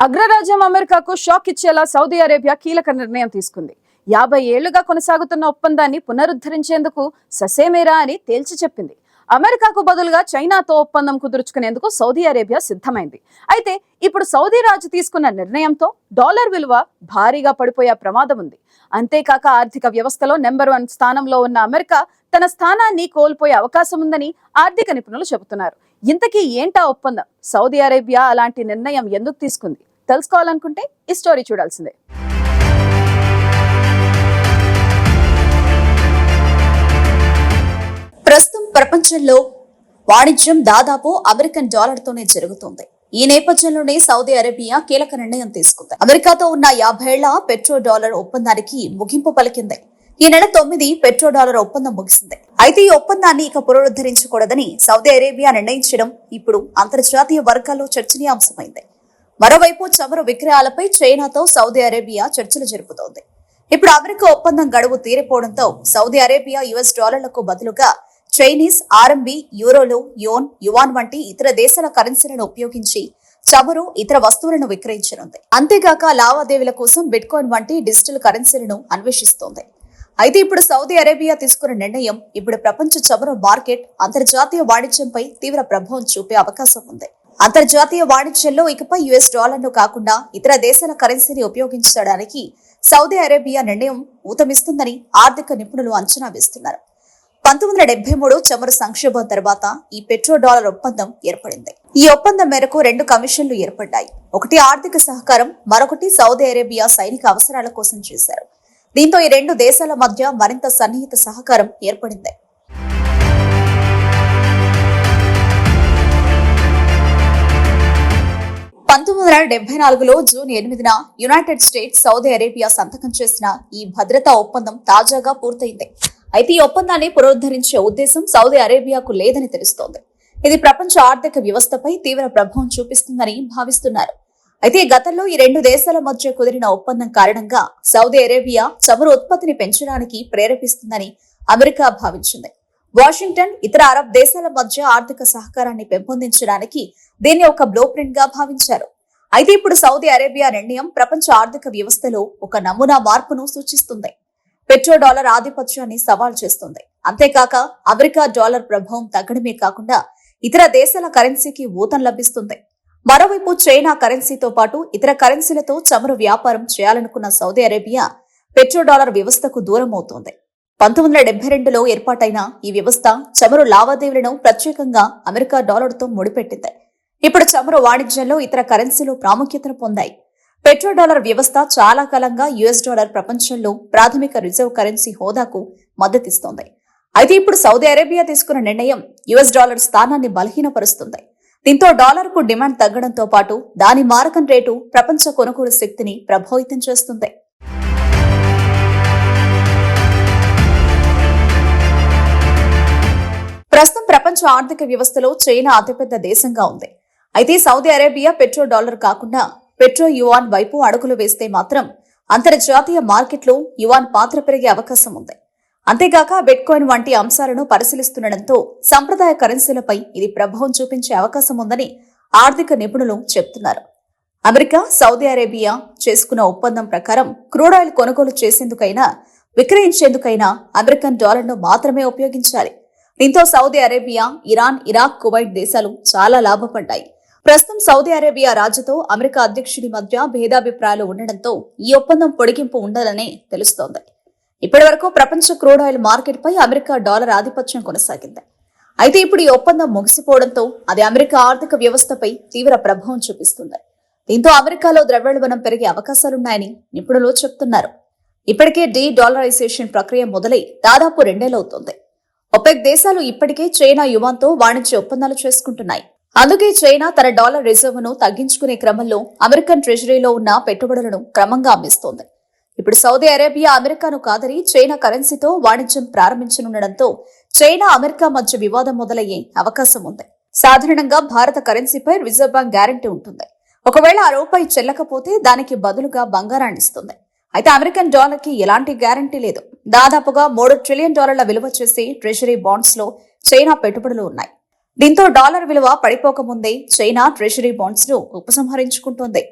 అగ్రరాజ్యం అమెరికాకు షాక్ ఇచ్చేలా సౌదీ అరేబియా కీలక నిర్ణయం తీసుకుంది. యాభై ఏళ్ళుగా కొనసాగుతున్న ఒప్పందాన్ని పునరుద్ధరించేందుకు ససేమేరా అని తేల్చి చెప్పింది. అమెరికాకు బదులుగా చైనాతో ఒప్పందం కుదుర్చుకునేందుకు సౌదీ అరేబియా సిద్ధమైంది. అయితే ఇప్పుడు సౌదీ రాజు తీసుకున్న నిర్ణయంతో డాలర్ విలువ భారీగా పడిపోయే ప్రమాదం ఉంది. అంతేకాక ఆర్థిక వ్యవస్థలో నెంబర్ వన్ స్థానంలో ఉన్న అమెరికా తన స్థానాన్ని కోల్పోయే అవకాశం ఉందని ఆర్థిక నిపుణులు చెబుతున్నారు. ఇంతకీ ఏంటా ఒప్పందం? సౌదీ అరేబియా అలాంటి నిర్ణయం ఎందుకు తీసుకుంది? తెలుసుకోవాలనుకుంటే ఈ స్టోరీ చూడాల్సిందే. ప్రస్తుతం ప్రపంచంలో వాణిజ్యం దాదాపు అమెరికన్ డాలర్తోనే జరుగుతుంది. జరుగుతోంది ఈ నేపథ్యంలోనే సౌదీ అరేబియా కీలక నిర్ణయం తీసుకుంది. అమెరికాతో ఉన్న యాభై ఏళ్ళ పెట్రో డాలర్ ఒప్పందానికి ముగింపు పలికింది. ఈ నెల తొమ్మిది పెట్రో డాలర్ ఒప్పందం ముగిసింది. అయితే ఈ ఒప్పందాన్ని ఇక పునరుద్ధరించకూడదని సౌదీ అరేబియా నిర్ణయించడం ఇప్పుడు అంతర్జాతీయ వర్గాల్లో చర్చనీయాంశమైంది. మరోవైపు చమురు విక్రయాలపై చైనాతో సౌదీ అరేబియా చర్చలు జరుపుతోంది. ఇప్పుడు అమెరికా ఒప్పందం గడువు తీరిపోవడంతో సౌదీ అరేబియా యుఎస్ డాలర్లకు బదులుగా చైనీస్ ఆర్ఎంబి యూరోలు యోన్ యువాన్ వంటి ఇతర దేశాల కరెన్సీలను ఉపయోగించి చమురు ఇతర వస్తువులను విక్రయించనుంది. అంతేగాక లావాదేవీల కోసం బిట్కాయిన్ వంటి డిజిటల్ కరెన్సీలను అన్వేషిస్తోంది. అయితే ఇప్పుడు సౌదీ అరేబియా తీసుకున్న నిర్ణయం ఇప్పుడు ప్రపంచ చమురు మార్కెట్ అంతర్జాతీయ వాణిజ్యంపై తీవ్ర ప్రభావం చూపే అవకాశం ఉంది. అంతర్జాతీయ వాణిజ్యంలో ఇకపై యుఎస్ డాలర్ను కాకుండా ఇతర దేశాల కరెన్సీని ఉపయోగించడానికి సౌదీ అరేబియా నిర్ణయం ఊతమిస్తుందని ఆర్థిక నిపుణులు అంచనా వేస్తున్నారు. పంతొమ్మిది వందల డెబ్బై మూడు చమురు సంక్షోభం తర్వాత ఈ పెట్రో డాలర్ ఒప్పందం ఏర్పడింది. ఈ ఒప్పందం మేరకు రెండు కమిషన్లు ఏర్పడ్డాయి. ఒకటి ఆర్థిక సహకారం మరొకటి సౌదీ అరేబియా సైనిక అవసరాల కోసం చేశారు. దీంతో ఈ రెండు దేశాల మధ్య మరింత సన్నిహిత సహకారం ఏర్పడింది. పంతొమ్మిది వందల డెబ్బై నాలుగులో జూన్ ఎనిమిదిన యునైటెడ్ స్టేట్స్ సౌదీ అరేబియా సంతకం చేసిన ఈ భద్రతా ఒప్పందం తాజాగా పూర్తయింది. అయితే ఈ ఒప్పందాన్ని పునరుద్ధరించే ఉద్దేశం సౌదీ అరేబియాకు లేదని తెలుస్తోంది. ఇది ప్రపంచ ఆర్థిక వ్యవస్థపై తీవ్ర ప్రభావం చూపిస్తుందని భావిస్తున్నారు. అయితే గతంలో ఈ రెండు దేశాల మధ్య కుదిరిన ఒప్పందం కారణంగా సౌదీ అరేబియా చమురు ఉత్పత్తిని పెంచడానికి ప్రేరేపిస్తుందని అమెరికా భావించింది. వాషింగ్టన్ ఇతర అరబ్ దేశాల మధ్య ఆర్థిక సహకారాన్ని పెంపొందించడానికి దీన్ని ఒక బ్లో ప్రింట్గా భావించారు. అయితే ఇప్పుడు సౌదీ అరేబియా నిర్ణయం ప్రపంచ ఆర్థిక వ్యవస్థలో ఒక నమూనా మార్పును సూచిస్తుంది. పెట్రో డాలర్ ఆధిపత్యాన్ని సవాల్ చేస్తుంది. అంతేకాక అమెరికా డాలర్ ప్రభావం తగ్గడమే కాకుండా ఇతర దేశాల కరెన్సీకి ఊతం లభిస్తుంది. మరోవైపు చైనా కరెన్సీతో పాటు ఇతర కరెన్సీలతో చమురు వ్యాపారం చేయాలనుకున్న సౌదీ అరేబియా పెట్రో డాలర్ వ్యవస్థకు దూరం అవుతోంది పంతొమ్మిది వందల డెబ్బై రెండులో ఏర్పాటైన ఈ వ్యవస్థ చమురు లావాదేవీలను ప్రత్యేకంగా అమెరికా డాలర్తో ముడిపెట్టింది. ఇప్పుడు చమురు వాణిజ్యంలో ఇతర కరెన్సీలు ప్రాముఖ్యతను పొందాయి. పెట్రో డాలర్ వ్యవస్థ చాలా కాలంగా యుఎస్ డాలర్ ప్రపంచంలో ప్రాథమిక రిజర్వ్ కరెన్సీ హోదాకు మద్దతిస్తోంది. అయితే ఇప్పుడు సౌదీ అరేబియా తీసుకున్న నిర్ణయం యుఎస్ డాలర్ స్థానాన్ని బలహీనపరుస్తుంది. దీంతో డాలర్కు డిమాండ్ తగ్గడంతో పాటు దాని మారకం రేటు ప్రపంచ కొనుగోలు శక్తిని ప్రభావితం చేస్తుంది. ప్రస్తుతం ప్రపంచ ఆర్థిక వ్యవస్థలో చైనా అతిపెద్ద దేశంగా ఉంది. అయితే సౌదీ అరేబియా పెట్రో డాలర్ కాకుండా పెట్రో యువాన్ వైపు అడుగులు వేస్తే మాత్రం అంతర్జాతీయ మార్కెట్లో యువాన్ పాత్ర పెరిగే అవకాశం ఉంది. అంతేగాక బిట్కాయిన్ వంటి అంశాలను పరిశీలిస్తుండటంతో సంప్రదాయ కరెన్సీలపై ఇది ప్రభావం చూపించే అవకాశం ఉందని ఆర్థిక నిపుణులు చెబుతున్నారు అమెరికా సౌదీ అరేబియా చేసుకున్న ఒప్పందం ప్రకారం క్రూడ్ ఆయిల్ కొనుగోలు చేసేందుకైనా విక్రయించేందుకైనా అమెరికన్ డాలర్ను మాత్రమే ఉపయోగించాలి. దీంతో Saudi Arabia Iran Iraq Kuwait దేశాలు చాలా లాభపడ్డాయి. ప్రస్తుతం సౌదీ అరేబియా రాజుతో అమెరికా అధ్యక్షుడి మధ్య భేదాభిప్రాయాలు ఉండడంతో ఈ ఒప్పందం పొడిగింపు ఉండాలనే తెలుస్తోంది. ఇప్పటి వరకు ప్రపంచ క్రూడ్ ఆయిల్ మార్కెట్ పై అమెరికా డాలర్ ఆధిపత్యం కొనసాగింది. అయితే ఇప్పుడు ఈ ఒప్పందం ముగిసిపోవడంతో అది అమెరికా ఆర్థిక వ్యవస్థపై తీవ్ర ప్రభావం చూపిస్తుంది. దీంతో అమెరికాలో ద్రవ్యోల్బణం పెరిగే అవకాశాలున్నాయని నిపుణులు చెప్తున్నారు. ఇప్పటికే డీ డాలరైజేషన్ ప్రక్రియ మొదలై దాదాపు రెండేళ్ళవుతోంది. ఒపెక్ దేశాలు ఇప్పటికే చైనా యువాన్తో వాణిజ్య ఒప్పందాలు చేసుకుంటున్నాయి. అందుకే చైనా తన డాలర్ రిజర్వ్ను తగ్గించుకునే క్రమంలో అమెరికన్ ట్రెజరీలో ఉన్న పెట్టుబడులను క్రమంగా అమ్మిస్తోంది. ఇప్పుడు సౌదీ అరేబియా అమెరికాను కాదని చైనా కరెన్సీతో వాణిజ్యం ప్రారంభించనుండటంతో చైనా అమెరికా మధ్య వివాదం మొదలయ్యే అవకాశం ఉంది. సాధారణంగా భారత కరెన్సీపై రిజర్వ్ బ్యాంక్ గ్యారంటీ ఉంటుంది. ఒకవేళ ఆ రూపాయి చెల్లకపోతే దానికి బదులుగా బంగారాన్ని ఇస్తుంది. అయితే అమెరికన్ డాలర్కి ఎలాంటి గ్యారంటీ లేదు. దాదాపుగా మూడు ట్రిలియన్ డాలర్ల విలువ చేసే ట్రెషరీ బాండ్స్లో చైనా పెట్టుబడులు ఉన్నాయి. దీంతో డాలర్ విలువ పడిపోకముందే చైనా ట్రెషరీ బాండ్స్ను ఉపసంహరించుకుంటోంది.